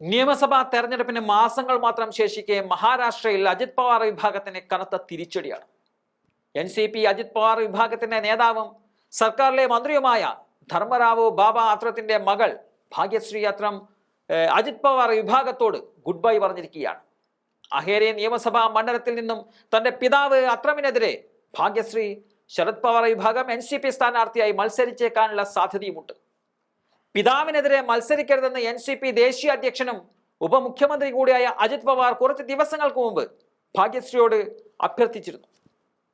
നിയമസഭാ തെരഞ്ഞെടുപ്പിന് മാസങ്ങൾ മാത്രം ശേഷിക്കെ മഹാരാഷ്ട്രയിൽ അജിത് പവാർ വിഭാഗത്തിന് കനത്ത തിരിച്ചടിയാണ്. N C P Ajit Pawar വിഭാഗത്തിന്റെ നേതാവും സർക്കാരിലെ മന്ത്രിയുമായ ധർമ്മറാവു ബാബ അത്രത്തിന്റെ മകൾ ഭാഗ്യശ്രീ അത്രം അജിത് പവാർ വിഭാഗത്തോട് ഗുഡ് ബൈ പറഞ്ഞിരിക്കുകയാണ്. അഹേരി നിയമസഭാ മണ്ഡലത്തിൽ നിന്നും തന്റെ പിതാവ് അത്രമിനെതിരെ ഭാഗ്യശ്രീ ശരത് പവാർ വിഭാഗം എൻ സി പി സ്ഥാനാർത്ഥിയായി മത്സരിച്ചേക്കാനുള്ള സാധ്യതയുമുണ്ട്. പിതാവിനെതിരെ മത്സരിക്കരുതെന്ന് എൻ സി പി ദേശീയ അധ്യക്ഷനും ഉപമുഖ്യമന്ത്രി കൂടിയായ അജിത് പവാർ കുറച്ച് ദിവസങ്ങൾക്ക് മുമ്പ് ഭാഗ്യശ്രീയോട് അഭ്യർത്ഥിച്ചിരുന്നു.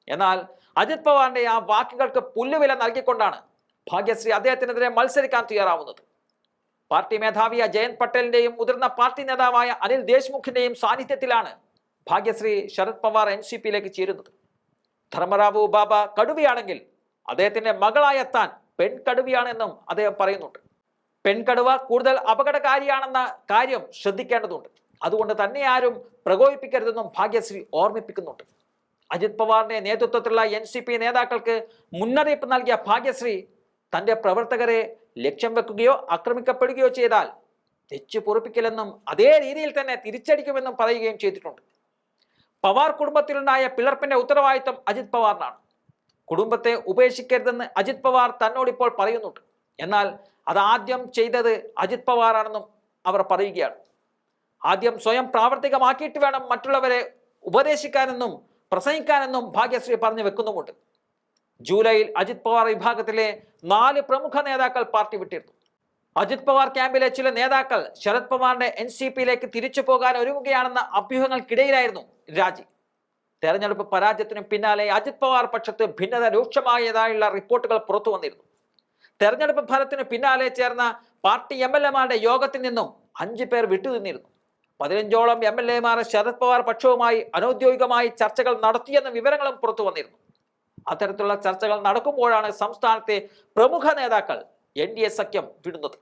എന്നാൽ അജിത് പവാറിന്റെ ആ വാക്കുകൾക്ക് പുല്ലുവില നൽകിക്കൊണ്ടാണ് ഭാഗ്യശ്രീ അദ്ദേഹത്തിനെതിരെ മത്സരിക്കാൻ തയ്യാറാവുന്നത്. പാർട്ടി മേധാവിയ ജയന്ത് പട്ടേലിന്റെയും മുതിർന്ന പാർട്ടി നേതാവായ അനിൽ ദേശ്മുഖിന്റെയും സാന്നിധ്യത്തിലാണ് ഭാഗ്യശ്രീ ശരത് പവാർ എൻ സി പിയിലേക്ക് ചേരുന്നത്. ധർമ്മറാവു ബാബ കടുവയാണെങ്കിൽ അദ്ദേഹത്തിന്റെ മകളായെത്താൻ താൻ പെൺകടുവയാണെന്നും അദ്ദേഹം പറയുന്നുണ്ട്. പെൺകടുവ കൂടുതൽ അപകടകാരിയാണെന്ന കാര്യം ശ്രദ്ധിക്കേണ്ടതുണ്ട്. അതുകൊണ്ട് തന്നെ ആരും പ്രകോപിപ്പിക്കരുതെന്നും ഭാഗ്യശ്രീ ഓർമ്മിപ്പിക്കുന്നുണ്ട്. അജിത് പവാറിന്റെ നേതൃത്വത്തിലുള്ള എൻ സി പി നേതാക്കൾക്ക് മുന്നറിയിപ്പ് നൽകിയ ഭാഗ്യശ്രീ തന്റെ പ്രവർത്തകരെ ലക്ഷ്യം വെക്കുകയോ ആക്രമിക്കപ്പെടുകയോ ചെയ്താൽ തെച്ചു പൊറുപ്പിക്കില്ലെന്നും അതേ രീതിയിൽ തന്നെ തിരിച്ചടിക്കുമെന്നും പറയുകയും ചെയ്തിട്ടുണ്ട്. പവാർ കുടുംബത്തിലുണ്ടായ പിളർപ്പിന്റെ ഉത്തരവാദിത്വം അജിത് പവാറിനാണ്. കുടുംബത്തെ ഉപേക്ഷിക്കരുതെന്ന് അജിത് പവാർ തന്നോട് ഇപ്പോൾ പറയുന്നുണ്ട്. എന്നാൽ അതാദ്യം ചെയ്തത് അജിത് പവാറാണെന്നും അവർ പറയുകയാണ്. ആദ്യം സ്വയം പ്രാവർത്തികമാക്കിയിട്ട് വേണം മറ്റുള്ളവരെ ഉപദേശിക്കാനെന്നും പ്രസംഗിക്കാനെന്നും ഭാഗ്യശ്രീ പറഞ്ഞു വെക്കുന്നുമുണ്ട്. ജൂലൈയിൽ അജിത് പവാർ വിഭാഗത്തിലെ നാല് പ്രമുഖ നേതാക്കൾ പാർട്ടി വിട്ടിരുന്നു. അജിത് പവാർ ക്യാമ്പിലെ ചില നേതാക്കൾ ശരത് പവാറിന്റെ എൻ സി പിയിലേക്ക് തിരിച്ചു പോകാൻ ഒരുങ്ങുകയാണെന്ന അഭ്യൂഹങ്ങൾക്കിടയിലായിരുന്നു രാജി. തെരഞ്ഞെടുപ്പ് പരാജയത്തിനും പിന്നാലെ അജിത് പവാർ പക്ഷത്ത് ഭിന്നത രൂക്ഷമായതായുള്ള റിപ്പോർട്ടുകൾ പുറത്തു വന്നിരുന്നു. തെരഞ്ഞെടുപ്പ് ഫലത്തിന് പിന്നാലെ ചേർന്ന പാർട്ടി എം എൽ എമാരുടെ യോഗത്തിൽ നിന്നും അഞ്ചു പേർ വിട്ടുനിന്നിരുന്നു. പതിനഞ്ചോളം എം എൽ എമാർ ശരത് പവാർ പക്ഷവുമായി അനൌദ്യോഗികമായി ചർച്ചകൾ നടത്തിയെന്ന വിവരങ്ങളും പുറത്തു വന്നിരുന്നു. അത്തരത്തിലുള്ള ചർച്ചകൾ നടക്കുമ്പോഴാണ് സംസ്ഥാനത്തെ പ്രമുഖ നേതാക്കൾ എൻ സഖ്യം വിടുന്നത്.